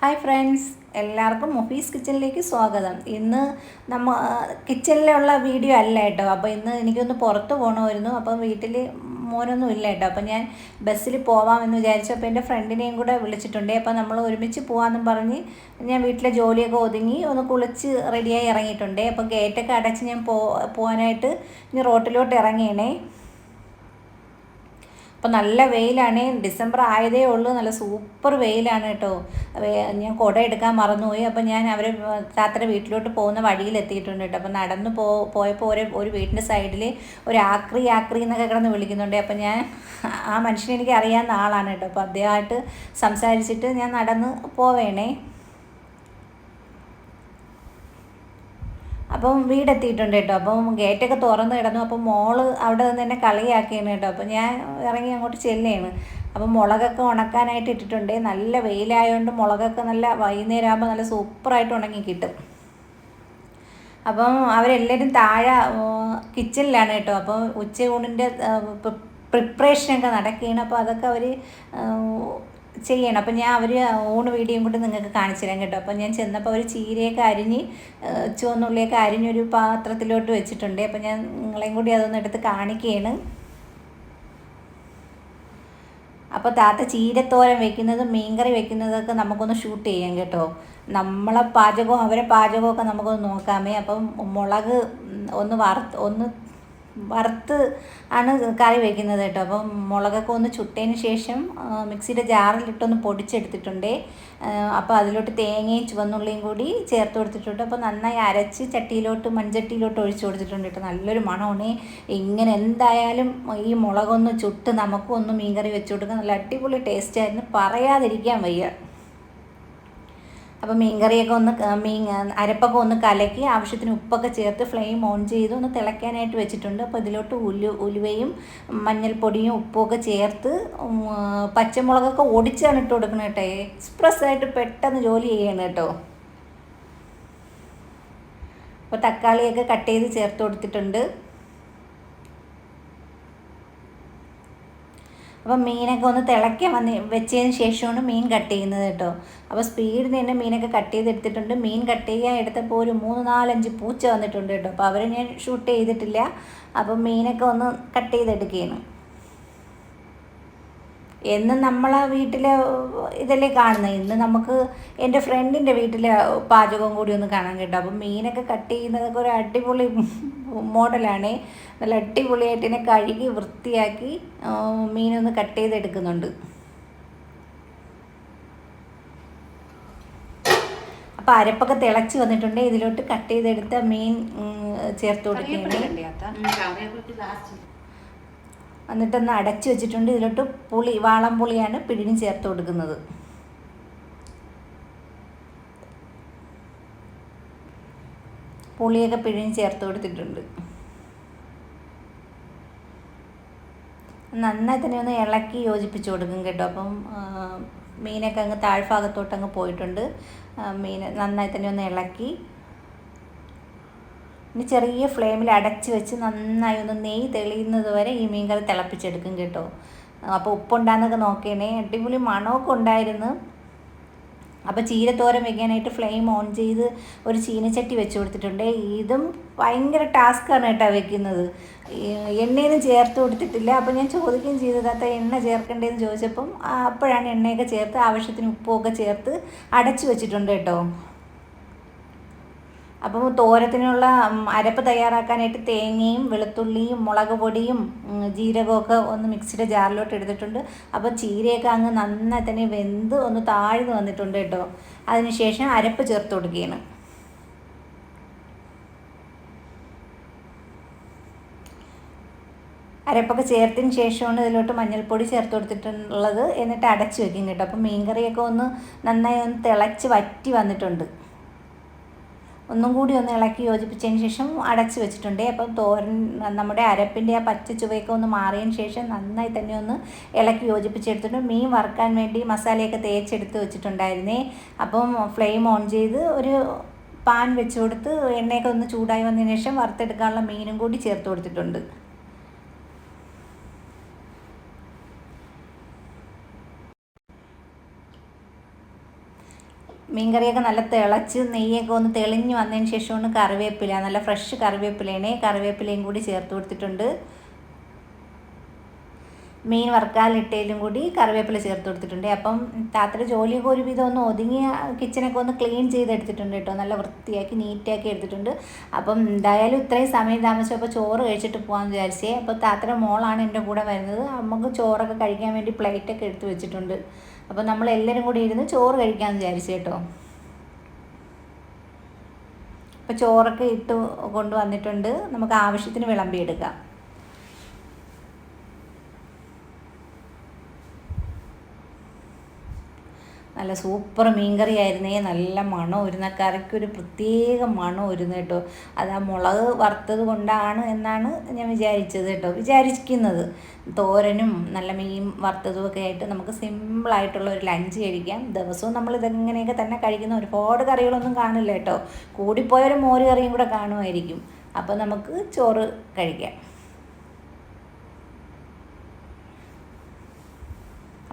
Hi friends എല്ലാവർക്കും മൊഫീസ് കിച്ചണിലേക്ക് സ്വാഗതം. ഇന്ന് നമ്മ കിച്ചണിലുള്ള വീഡിയോ അല്ല കേട്ടോ. അപ്പോൾ ഇന്ന് എനിക്കൊന്ന് പുറത്ത് പോകണമായിരുന്നു അപ്പം വീട്ടിൽ മോനൊന്നും ഇല്ല കേട്ടോ. അപ്പം ഞാൻ ബസ്സിൽ പോവാമെന്ന് വിചാരിച്ചു. അപ്പോൾ എന്റെ ഫ്രണ്ടിനെയും കൂടെ വിളിച്ചിട്ടുണ്ട്. അപ്പോൾ നമ്മൾ ഒരുമിച്ച് പോകാമെന്നും പറഞ്ഞ് ഞാൻ വീട്ടിലെ ജോലിയൊക്കെ ഒതുങ്ങി ഒന്ന് കുളിച്ച് റെഡിയായി ഇറങ്ങിയിട്ടുണ്ട്. അപ്പോൾ ഗേറ്റൊക്കെ അടച്ച് ഞാൻ പോ പോകാനായിട്ട് ഇനി റോട്ടിലോട്ട് ഇറങ്ങിയണേ അപ്പോൾ നല്ല വെയിലാണ്. ഡിസംബർ ആയതേ ഉള്ളൂ. നല്ല സൂപ്പർ വെയിലാണ് കേട്ടോ ഞാൻ കുട എടുക്കാൻ മറന്നുപോയി. അപ്പോൾ ഞാൻ അവർ താത്തയുടെ വീട്ടിലോട്ട് പോകുന്ന വഴിയിൽ എത്തിയിട്ടുണ്ട് കേട്ടോ അപ്പോൾ നടന്നു പോ പോയപ്പോൾ ഒരു ഒരു വീട്ടിന്റെ സൈഡിൽ ഒരു ആക്രി ആക്രി എന്നൊക്കെ കിടന്ന് വിളിക്കുന്നുണ്ട്. അപ്പോൾ ഞാൻ ആ മനുഷ്യനെ എനിക്ക് അറിയാവുന്ന ആളാണ് കേട്ടോ അപ്പോൾ അദ്ദേഹമായിട്ട് സംസാരിച്ചിട്ട് ഞാൻ നടന്ന് പോവേണേ. അപ്പം വീടെത്തിയിട്ടുണ്ട് കേട്ടോ. അപ്പം ഗേറ്റൊക്കെ തുറന്ന് കിടന്നു. അപ്പം മോൾ അവിടെ നിന്ന് എന്നെ കളിയാക്കിയാണ് കേട്ടോ. അപ്പം ഞാൻ ഇറങ്ങി അങ്ങോട്ട് ചെല്ലുകയാണ്. അപ്പം മുളകൊക്കെ ഉണക്കാനായിട്ട് ഇട്ടിട്ടുണ്ട്. നല്ല വെയിലായതുകൊണ്ട് മുളകൊക്കെ നല്ല വൈകുന്നേരം ആകുമ്പോൾ നല്ല സൂപ്പറായിട്ട് ഉണങ്ങി കിട്ടും. അപ്പം അവരെല്ലാവരും താഴെ കിച്ചണിലാണ് കേട്ടോ. അപ്പം ഉച്ചയൂണിന്റെ പ്രിപ്പറേഷനൊക്കെ നടക്കുകയാണ്. അപ്പോൾ അതൊക്കെ അവർ ചെയ്യണം. അപ്പം ഞാൻ അവർ ഓൺ വീഡിയോയും കൂടി നിങ്ങൾക്ക് കാണിച്ചു തരാം കേട്ടോ. അപ്പം ഞാൻ ചെന്നപ്പോൾ അവർ ചീരയൊക്കെ അരിഞ്ഞ് ചുവന്നുള്ളിയൊക്കെ അരിഞ്ഞൊരു പാത്രത്തിലോട്ട് വെച്ചിട്ടുണ്ട്. അപ്പം ഞാൻ നിങ്ങളെയും കൂടി അതൊന്ന് എടുത്ത് കാണിക്കുകയാണ് അപ്പോൾ താത്ത ചീരത്തോരൻ വെക്കുന്നതും മീൻകറി വെക്കുന്നതൊക്കെ നമുക്കൊന്ന് ഷൂട്ട് ചെയ്യാം കേട്ടോ. നമ്മളെ പാചകവും അവരെ പാചകമൊക്കെ നമുക്കൊന്ന് നോക്കാമേ. അപ്പം മുളക് ഒന്ന് വറുത്ത് ഒന്ന് വറുത്ത് ആണ് കറി വയ്ക്കുന്നത് കേട്ടോ. അപ്പം മുളകൊക്കെ ഒന്ന് ചുട്ടതിന് ശേഷം മിക്സിയുടെ ജാറിലിട്ടൊന്ന് പൊടിച്ചെടുത്തിട്ടുണ്ട്. അപ്പോൾ അതിലോട്ട് തേങ്ങയും ചുവന്നുള്ളിയും കൂടി ചേർത്ത് കൊടുത്തിട്ടുണ്ട്. അപ്പോൾ നന്നായി അരച്ച് ചട്ടിയിലോട്ട് മൺചട്ടിയിലോട്ട് ഒഴിച്ചു കൊടുത്തിട്ടുണ്ട് കേട്ടോ. നല്ലൊരു മണമാണ്. ഇങ്ങനെ എന്തായാലും ഈ മുളകൊന്ന് ചുട്ട് നമുക്കും ഒന്ന് മീൻകറി വെച്ച് കൊടുക്കാൻ നല്ല അടിപൊളി ടേസ്റ്റ് ആയിരുന്നു. പറയാതിരിക്കാൻ വയ്യ. അപ്പോൾ മീൻകറിയൊക്കെ ഒന്ന് മീൻ അരപ്പൊക്കെ ഒന്ന് കലക്കി ആവശ്യത്തിന് ഉപ്പൊക്കെ ചേർത്ത് ഫ്ലെയിം ഓൺ ചെയ്ത് ഒന്ന് തിളയ്ക്കാനായിട്ട് വെച്ചിട്ടുണ്ട്. അപ്പോൾ ഇതിലോട്ട് ഉലു ഉലുവയും മഞ്ഞൾപ്പൊടിയും ഉപ്പൊക്കെ ചേർത്ത് പച്ചമുളകൊക്കെ ഓടിച്ചാണ് ഇട്ട് കൊടുക്കുന്നത് കേട്ടോ. എക്സ്പ്രസ് ആയിട്ട് പെട്ടെന്ന് ജോലി ചെയ്യണം കേട്ടോ. അപ്പോൾ തക്കാളിയൊക്കെ കട്ട് ചെയ്ത് ചേർത്ത് കൊടുത്തിട്ടുണ്ട്. അപ്പം മീനൊക്കെ ഒന്ന് തിളയ്ക്കാൻ വന്ന് വെച്ചതിന് ശേഷമാണ് മീൻ കട്ട് ചെയ്യുന്നത് കേട്ടോ. അപ്പോൾ സ്പീഡിൽ തന്നെ മീനൊക്കെ കട്ട് ചെയ്തെടുത്തിട്ടുണ്ട് മീൻ കട്ട് ചെയ്യാൻ എടുത്തപ്പോൾ ഒരു മൂന്ന് നാലഞ്ച് പൂച്ച വന്നിട്ടുണ്ട് കേട്ടോ. അപ്പോൾ അവരെ ഞാൻ ഷൂട്ട് ചെയ്തിട്ടില്ല. അപ്പം മീനൊക്കെ ഒന്ന് കട്ട് ചെയ്തെടുക്കുകയാണ് എന്നും നമ്മളെ വീട്ടിലെ ഇതല്ലേ കാണുന്നത് ഇന്ന് നമുക്ക് എന്റെ ഫ്രണ്ടിന്റെ വീട്ടിലെ പാചകം കൂടി ഒന്ന് കാണാൻ കേട്ടോ. അപ്പം മീനൊക്കെ കട്ട് ചെയ്യുന്നതൊക്കെ ഒരു അടിപൊളി മോഡലാണ്. നല്ല അടിപൊളിയായിട്ട് ഇതിനെ കഴുകി വൃത്തിയാക്കി ആ, മീനൊന്ന് കട്ട് ചെയ്തെടുക്കുന്നുണ്ട്. അപ്പം അരപ്പൊക്കെ തിളച്ച് വന്നിട്ടുണ്ട്. ഇതിലോട്ട് കട്ട് ചെയ്തെടുത്ത മീൻ ചേർത്ത് കൊടുക്കുകയാണ് എന്നിട്ടൊന്ന് അടച്ചു വെച്ചിട്ടുണ്ട്. ഇതിലോട്ട് പുളി വാളം പുളിയാണ് പിഴിഞ്ഞ് ചേർത്ത് കൊടുക്കുന്നത്. പുളിയൊക്കെ പിഴിഞ്ഞ് ചേർത്ത് കൊടുത്തിട്ടുണ്ട്. നന്നായി തന്നെ ഒന്ന് ഇളക്കി യോജിപ്പിച്ച് കൊടുക്കും കേട്ടോ. അപ്പം മീനൊക്കെ അങ്ങ് താഴ്ഭാഗത്തോട്ട് അങ്ങ് പോയിട്ടുണ്ട് മീൻ നന്നായി തന്നെ ഒന്ന് ഇളക്കി ഇനി ചെറിയ ഫ്ലെയിമിൽ അടച്ച് വെച്ച് നന്നായി ഒന്ന് നെയ്യ് തെളിയുന്നത് വരെ ഈ മീൻകറി തിളപ്പിച്ചെടുക്കും കേട്ടോ. അപ്പോൾ ഉപ്പുണ്ടാന്നൊക്കെ നോക്കിയണേ അടിപൊളി മണമൊക്കെ ഉണ്ടായിരുന്നു. അപ്പോൾ ചീരത്തോരൻ വെക്കാനായിട്ട് ഫ്ലെയിം ഓൺ ചെയ്ത് ഒരു ചീനച്ചട്ടി വെച്ച് കൊടുത്തിട്ടുണ്ട്. ഇതും ഭയങ്കര ടാസ്ക്കാണ് കേട്ടോ വെക്കുന്നത്. എണ്ണയൊന്നും ചേർത്ത് കൊടുത്തിട്ടില്ല. അപ്പോൾ ഞാൻ ചോദിക്കുകയും ചെയ്തത് അത്ര എണ്ണ ചേർക്കണ്ടേന്ന് ചോദിച്ചപ്പം അപ്പോഴാണ് എണ്ണയൊക്കെ ചേർത്ത് ആവശ്യത്തിന് ഉപ്പുമൊക്കെ ചേർത്ത് അടച്ചു വെച്ചിട്ടുണ്ട് കേട്ടോ. അപ്പം തോരത്തിനുള്ള അരപ്പ് തയ്യാറാക്കാനായിട്ട് തേങ്ങയും വെളുത്തുള്ളിയും മുളക് പൊടിയും ജീരകമൊക്കെ ഒന്ന് മിക്സിയുടെ ജാറിലോട്ട് എടുത്തിട്ടുണ്ട്. അപ്പോൾ ചീരയൊക്കെ അങ്ങ് നന്നായി തന്നെ വെന്ത് ഒന്ന് താഴ്ന്നു വന്നിട്ടുണ്ട് കേട്ടോ. അതിനുശേഷം അരപ്പ് ചേർത്ത് കൊടുക്കുകയാണ്. അരപ്പൊക്കെ ചേർത്തതിന് ശേഷമാണ് ഇതിലോട്ട് മഞ്ഞൾപ്പൊടി ചേർത്ത് കൊടുത്തിട്ടുള്ളത്. എന്നിട്ട് അടച്ചു വെക്കും കേട്ടോ. അപ്പം മീൻകറിയൊക്കെ ഒന്ന് നന്നായി ഒന്ന് തിളച്ച് വറ്റി വന്നിട്ടുണ്ട്. ഒന്നും കൂടി ഒന്ന് ഇളക്കി യോജിപ്പിച്ചതിന് ശേഷം അടച്ച് വെച്ചിട്ടുണ്ട്. അപ്പം തോരൻ നമ്മുടെ അരപ്പിന്റെ ആ പച്ച ചുവയൊക്കെ ഒന്ന് മാറിയതിന് ശേഷം നന്നായി തന്നെ ഒന്ന് ഇളക്കി യോജിപ്പിച്ചെടുത്തിട്ട് മീൻ വറുക്കാൻ വേണ്ടി മസാലയൊക്കെ തേച്ചെടുത്ത് വെച്ചിട്ടുണ്ടായിരുന്നേ. അപ്പം ഫ്ലെയിം ഓൺ ചെയ്ത് ഒരു പാൻ വെച്ച് കൊടുത്ത് എണ്ണയൊക്കെ ഒന്ന് ചൂടായി വന്നതിന് ശേഷം വറുത്തെടുക്കാനുള്ള മീനും കൂടി ചേർത്ത് കൊടുത്തിട്ടുണ്ട്. മീൻകറിയൊക്കെ നല്ല തിളച്ച് നെയ്യൊക്കെ ഒന്ന് തെളിഞ്ഞ് വന്നതിന് ശേഷമാണ് കറിവേപ്പില നല്ല ഫ്രഷ് കറിവേപ്പിലയാണ്. കറിവേപ്പിലയും കൂടി ചേർത്ത് കൊടുത്തിട്ടുണ്ട്. മീൻ വറുക്കാലിട്ടേലും കൂടി കറിവേപ്പില ചേർത്ത് കൊടുത്തിട്ടുണ്ട്. അപ്പം താത്തയുടെ ജോലിയൊക്കെ ഒരു വിധം ഒന്ന് ഒതുങ്ങിയ കിച്ചനൊക്കെ ഒന്ന് ക്ലീൻ ചെയ്തെടുത്തിട്ടുണ്ട് കേട്ടോ. നല്ല വൃത്തിയാക്കി നീറ്റാക്കി എടുത്തിട്ടുണ്ട്. അപ്പം എന്തായാലും ഇത്രയും സമയം താമസിച്ചപ്പോൾ ചോറ് കഴിച്ചിട്ട് പോകാമെന്ന് വിചാരിച്ചേ. അപ്പോൾ താത്തയുടെ മോളാണ് എന്റെ കൂടെ വരുന്നത്. നമുക്ക് ചോറൊക്കെ കഴിക്കാൻ വേണ്ടി പ്ലേറ്റൊക്കെ എടുത്ത് വെച്ചിട്ടുണ്ട്. അപ്പോൾ നമ്മൾ എല്ലാവരും കൂടി ഇരുന്ന് ചോറ് കഴിക്കാൻ വിചാരിച്ചു കേട്ടോ. അപ്പോൾ ചോറൊക്കെ ഇട്ട് കൊണ്ടുവന്നിട്ടുണ്ട്. നമുക്ക് ആവശ്യത്തിന് വിളമ്പിയെടുക്കാം നല്ല സൂപ്പർ മീൻകറി ആയിരുന്നേ നല്ല മണം വരുന്ന കറിക്കൊരു പ്രത്യേക മണം ഒരുന്ന് കേട്ടോ. അത് ആ മുളക് വറുത്തത് കൊണ്ടാണ് എന്നാണ് ഞാൻ വിചാരിച്ചത് കേട്ടോ. വിചാരിക്കുന്നത് തോരനും നല്ല മീൻ വറുത്തതും ഒക്കെ ആയിട്ട് നമുക്ക് സിമ്പിളായിട്ടുള്ള ഒരു ലഞ്ച് കഴിക്കാം. ദിവസവും നമ്മൾ ഇതെങ്ങനെയൊക്കെ തന്നെ കഴിക്കുന്ന ഒരുപാട് കറികളൊന്നും കാണില്ല കേട്ടോ. കൂടിപ്പോയൊരു മോര് കറിയും കൂടെ കാണുമായിരിക്കും. അപ്പോൾ നമുക്ക് ചോറ് കഴിക്കാം.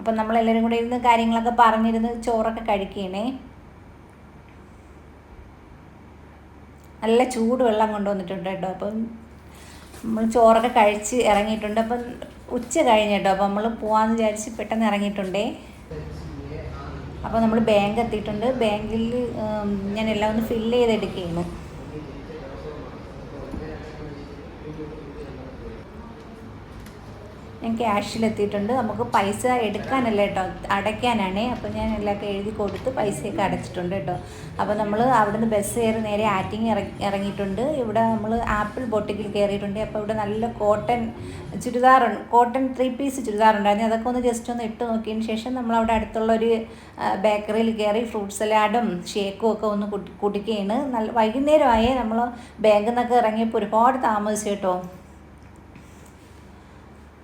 അപ്പം നമ്മളെല്ലാവരും കൂടെ ഇരുന്ന് കാര്യങ്ങളൊക്കെ പറഞ്ഞിരുന്ന് ചോറൊക്കെ കഴിക്കണേ. നല്ല ചൂടുവെള്ളം കൊണ്ടുവന്നിട്ടുണ്ട് കേട്ടോ. അപ്പം നമ്മൾ ചോറൊക്കെ കഴിച്ച് ഇറങ്ങിയിട്ടുണ്ട്. അപ്പം ഉച്ച കഴിഞ്ഞിട്ടോ അപ്പം നമ്മൾ പോകാമെന്ന് വിചാരിച്ച് പെട്ടെന്ന് ഇറങ്ങിയിട്ടുണ്ടേ. അപ്പോൾ നമ്മൾ ബാങ്ക് എത്തിയിട്ടുണ്ട്. ബാങ്കിൽ ഞാൻ എല്ലാം ഒന്ന് ഫില്ല് ചെയ്തെടുക്കുകയാണ് ഞാൻ ക്യാഷിലെത്തിയിട്ടുണ്ട്. നമുക്ക് പൈസ എടുക്കാനല്ല കേട്ടോ. അടയ്ക്കാനാണ്. അപ്പോൾ ഞാൻ എല്ലാം എഴുതി കൊടുത്ത് പൈസയൊക്കെ അടച്ചിട്ടുണ്ട് കേട്ടോ. അപ്പോൾ നമ്മൾ അവിടുന്ന് ബസ് കയറി നേരെ ആറ്റിങ് ഇറങ്ങി ഇറങ്ങിയിട്ടുണ്ട്. ഇവിടെ നമ്മൾ ആപ്പിൾ ബോട്ടിക്കിൽ കയറിയിട്ടുണ്ട്. അപ്പോൾ ഇവിടെ നല്ല കോട്ടൺ ചുരിദാറുണ്ട് കോട്ടൺ ത്രീ പീസ് ചുരിദാറുണ്ടായിരുന്നു അതൊക്കെ ഒന്ന് ജസ്റ്റ് ഒന്ന് ഇട്ട് നോക്കിയതിന് ശേഷം നമ്മൾ അവിടെ അടുത്തുള്ള ഒരു ബേക്കറിയിൽ കയറി ഫ്രൂട്ട് സലാഡും ഷേക്കും ഒക്കെ ഒന്ന് കുടിക്കുകയാണ്. നല്ല വൈകുന്നേരമായേ നമ്മൾ ബാങ്കിൽ നിന്നൊക്കെ ഇറങ്ങിയപ്പോൾ ഒരുപാട് താമസിച്ചു കേട്ടോ.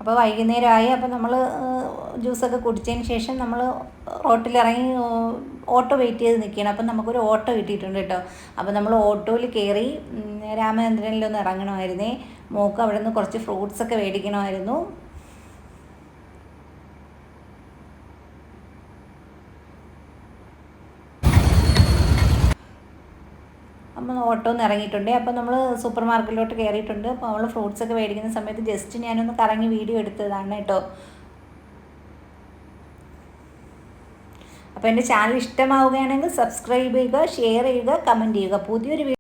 അപ്പോൾ വൈകുന്നേരമായി അപ്പോൾ നമ്മൾ ജ്യൂസൊക്കെ കുടിച്ചതിന് ശേഷം നമ്മൾ റോട്ടിലിറങ്ങി ഓട്ടോ വെയിറ്റ് ചെയ്ത് നിൽക്കുകയാണ്. അപ്പം നമുക്കൊരു ഓട്ടോ കിട്ടിയിട്ടുണ്ട് കേട്ടോ. അപ്പോൾ നമ്മൾ ഓട്ടോയിൽ കയറി രാമചന്ദ്രനിലൊന്ന് ഇറങ്ങണമായിരുന്നേ. മോക്ക് അവിടെ നിന്ന് കുറച്ച് ഫ്രൂട്ട്സൊക്കെ മേടിക്കണമായിരുന്നു നമ്മൾ ഓട്ടോ ഒന്ന് ഇറങ്ങിയിട്ടുണ്ട്. അപ്പോൾ നമ്മൾ സൂപ്പർ മാർക്കറ്റിലോട്ട് കയറിയിട്ടുണ്ട് അപ്പോൾ അവൾ ഫ്രൂട്ട്സ് ഒക്കെ മേടിക്കുന്ന സമയത്ത് ജസ്റ്റ് ഞാനൊന്ന് കറങ്ങി വീഡിയോ എടുത്തതാണ് കേട്ടോ. അപ്പോൾ എന്റെ ചാനൽ ഇഷ്ടമാവുകയാണെങ്കിൽ സബ്സ്ക്രൈബ് ചെയ്യുക ഷെയർ ചെയ്യുക കമന്റ് ചെയ്യുക. പുതിയൊരു